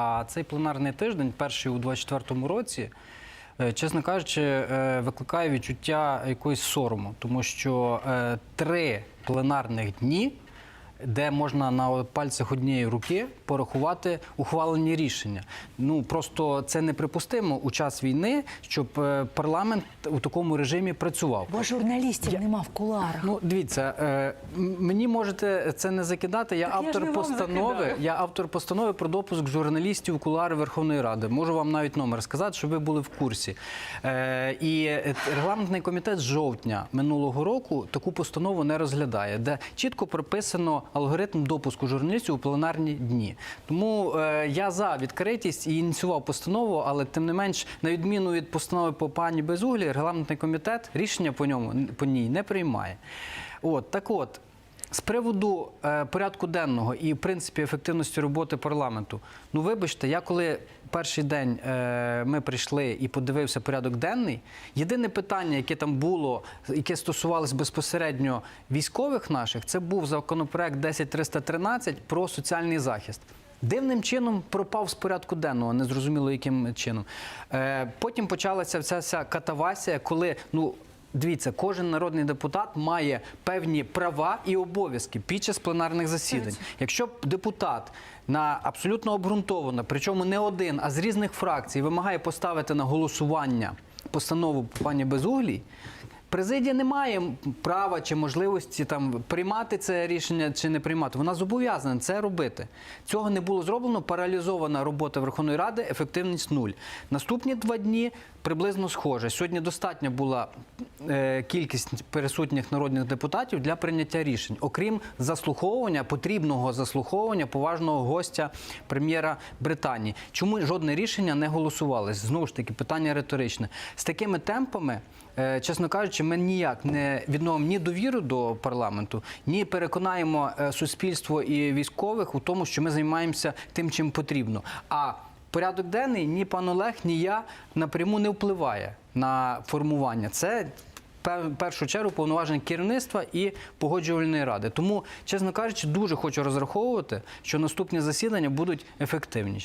А цей пленарний тиждень, перший у 24-му році, е, чесно кажучи, е, викликає відчуття якоїсь сорому, тому що е, три пленарних дні. Де можна на пальцях однієї руки порахувати ухвалені рішення. Ну просто це неприпустимо у час війни, щоб е, парламент у такому режимі працював. Бо журналістів нема в куларах. Ну, дивіться, е, мені можете це не закидати. Я Так автор вам постанови. Я автор постанови про допуск журналістів у кулуари Верховної Ради. Можу вам навіть номер сказати, щоб ви були в курсі. Е, і регламентний комітет з жовтня минулого року таку постанову не розглядає, де чітко прописано алгоритм допуску журналістів у пленарні дні. Тому е, я за відкритість і ініціював постанову, але тим не менш, на відміну від постанови по пані Безуглі, регламентний комітет рішення по ньому по ній не приймає. От так от. З приводу е, порядку денного і в принципі ефективності роботи парламенту. Ну, вибачте, я коли перший день е, ми прийшли і подивився порядок денний, єдине питання, яке там було, яке стосувалось безпосередньо військових наших, це був законопроект 10313 про соціальний захист. Дивним чином пропав з порядку денного, незрозуміло яким чином. Е, потім почалася вся ця катавасія, коли ну. Дивіться, кожен народний депутат має певні права і обов'язки під час пленарних засідань. Якщо депутат на абсолютно обґрунтовано, причому не один, а з різних фракцій, вимагає поставити на голосування постанову пані Безуглій, Президія не має права чи можливості там приймати це рішення чи не приймати. Вона зобов'язана це робити. Цього не було зроблено. Паралізована робота Верховної Ради, ефективність нуль. Наступні два дні приблизно схоже. Сьогодні достатня була е, кількість присутніх народних депутатів для прийняття рішень, окрім заслуховування, потрібного заслуховування поважного гостя прем'єра Британії. Чому жодне рішення не голосувалось? Знову ж таки, питання риторичне. З такими темпами. Е, Чесно кажучи, ми ніяк не відновимо ні довіру до парламенту, ні переконаємо е, суспільство і військових у тому, що ми займаємося тим, чим потрібно. А порядок денний ні пан Олег, ні я напряму не впливає на формування. Це в першу чергу повноважень керівництва і погоджувальної ради. Тому, чесно кажучи, дуже хочу розраховувати, що наступні засідання будуть ефективніші.